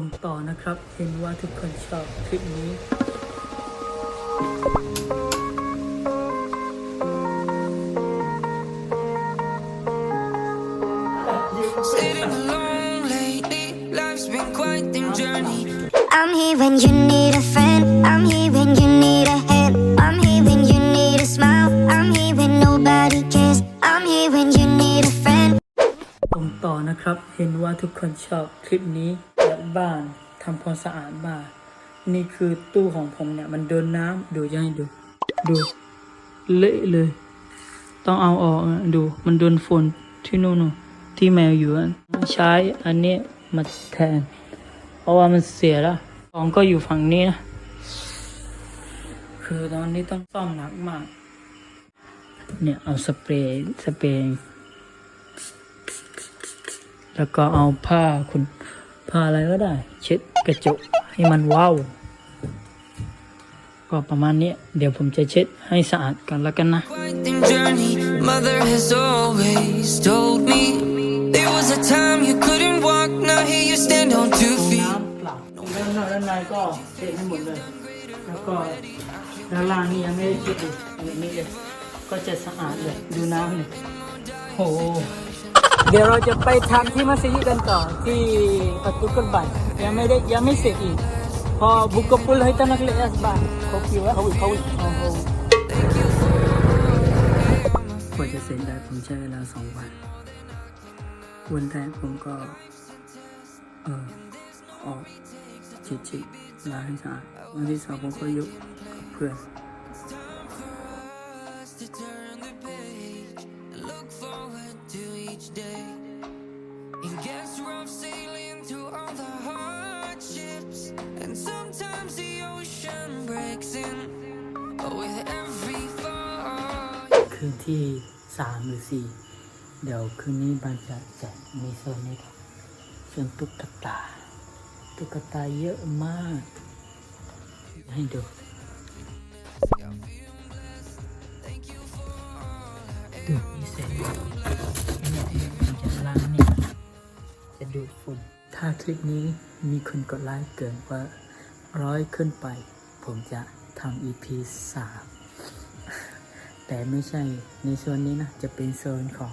ผมต่อนะครับ เห็นว่าทุกคนชอบคลิปนี้ Sitting alone lately, life's been quite the journey. I'm here when you need a friend. I'm here when you need a hand. I'm here when you need a smile. I'm here when nobody cares. I'm here when you need a friend. ผมต่อนะครับเห็นว่าทุกคนชอบคลิปนี้และ บ้านทำความสะอาดบ้าน นี่คือตู้ของผมเนี่ย มันโดนน้ำดูจะให้ดู ดูเละเลย ต้องเอาออกดู มันโดนฝนที่นู่นน่ะที่แมวอยู่อะใช้อันนี้มาแทน เพราะว่ามันเสียแล้วของก็อยู่ฝั่งนี้นะคือตอนนี้ต้องซ่อมหนักมาก เนี่ยเอาสเปรย์สเปรย์แล้วก็เอาผ้าคุณ ผ้าอะไรก็ได้ เช็ดกระจกให้มันว้าวก็ประมาณนี้เดี๋ยวผมจะเช็ดให้สะอาดกันแล้วกันนะ Quite the journey. Mother has always told me there was a time you couldn't walk. Now here you stand on two feet. น้ำเปล่าด้านนอกด้านในก็เช็ดให้หมดเลย แล้วก็ด้านล่างนี่ยังไม่ได้เช็ดเลยอันนี้เลยก็จะสะอาดเลย ดูน้ำเลยโอ้โหเดี๋ยวเราจะไปทำที่มัสยิดกันต่อที่ประตูกันบันยังไม่ได้ยังไม่เสร็จอีกพอบุกกปุลให้ตั้งนักเรียนบ้านเขาคิดว่าเขาอีกเขาอีกโอ้โหกว่าจะเสร็จได้ผมใช้เวลาสองวันวันแรกผมก็ เออออกจิตจิตล้างให้สะอาดวันที่สองผมก็ยกกับเพื่อน day. It gets rough sailing through all the hardships, and sometimes the ocean breaks in. But with every fall. คืนที่สามหรือสี่เดี๋ยวคืนนี้บันจะจัดมีโซนนี้ครับโซนตุ๊กตาตุ๊กตาเยอะมาก ให้ดู ดูมีเศษนี่ยมันจะล้างเนี่ยจะดูดฝุ่น ถ้าคลิปนี้มีคนกดไลค์เกินกว่าร้อยขึ้นไป ผมจะทำ EP สามแต่ไม่ใช่ในโซนนี้นะ จะเป็นโซนของ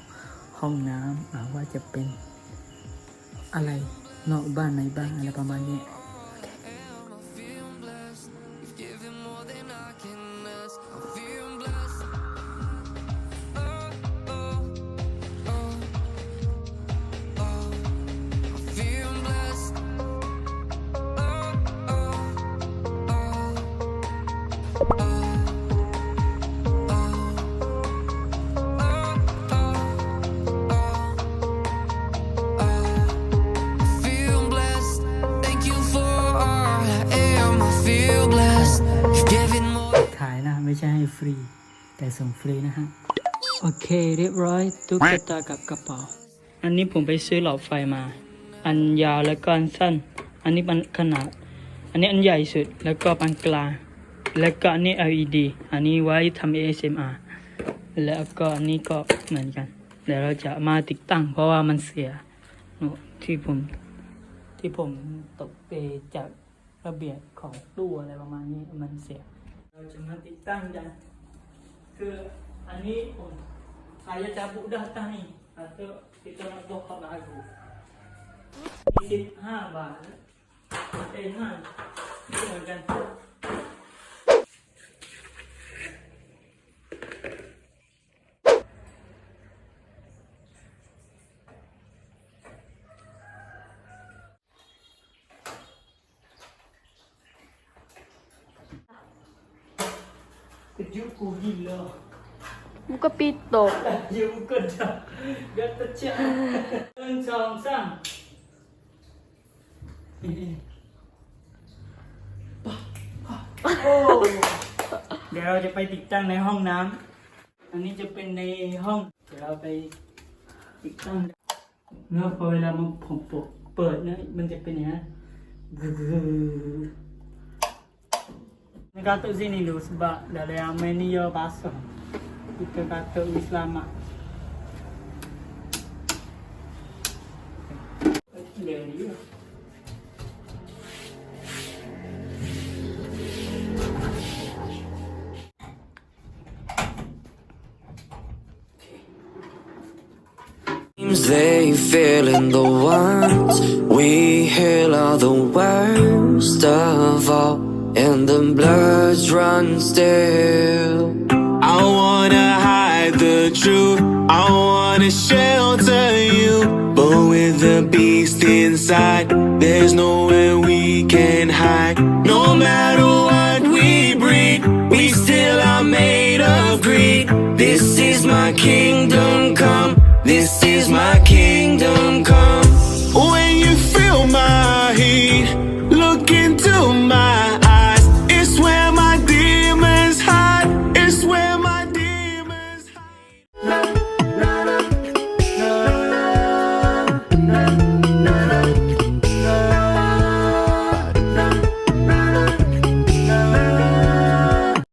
ห้องน้ำหรือว่าจะเป็นอะไรนอกบ้านในบ้านอะไรประมาณนี้ ไม่ใช่ให้ฟรี แต่ส่งฟรีนะฮะ โอเค เรียบร้อยตุ๊กตากับกระเป๋า อันนี้ผมไปซื้อหลอดไฟมา อันยาวแล้วก็อันสั้น อันนี้มันขนาด อันนี้อันใหญ่สุดแล้วก็ปานกลางแล้วก็อันนี้ LED อันนี้ไว้ทำ ASMR แล้วก็อันนี้ก็เหมือนกันเดี๋ยวเราจะมาติดตั้ง เพราะว่ามันเสียที่ผมที่ผมตกไปจากระเบียบของตู้อะไรประมาณนี้มันเสีย เราจะมาติดตั้งกัน คืออันนี้ผม saya cabut dah atas ni atau kita nak bokap baru 25 บาทเอง Kejutku gila. Muka pitok. Ya bukan dah. Dah tercak. Song sang. Ini. Pah, pah. โอ้เดี๋ยวเราจะไปติดตั้งในห้องน้ำ อันนี้จะเป็นในห้อง เดี๋ยวเราไปติดตั้งเมื่อพอเวลามันผมเปิดนะ มันจะเป็นอย่างนี้ Nakato zini luz ba dale There you go. they feeling the ones we heal are the worst of all and the bloods run still. I wanna hide the truth. I wanna shelter you. But with the beast inside, there's nowhere we can hide. No matter what we breed, we still are made of greed. This is my kingdom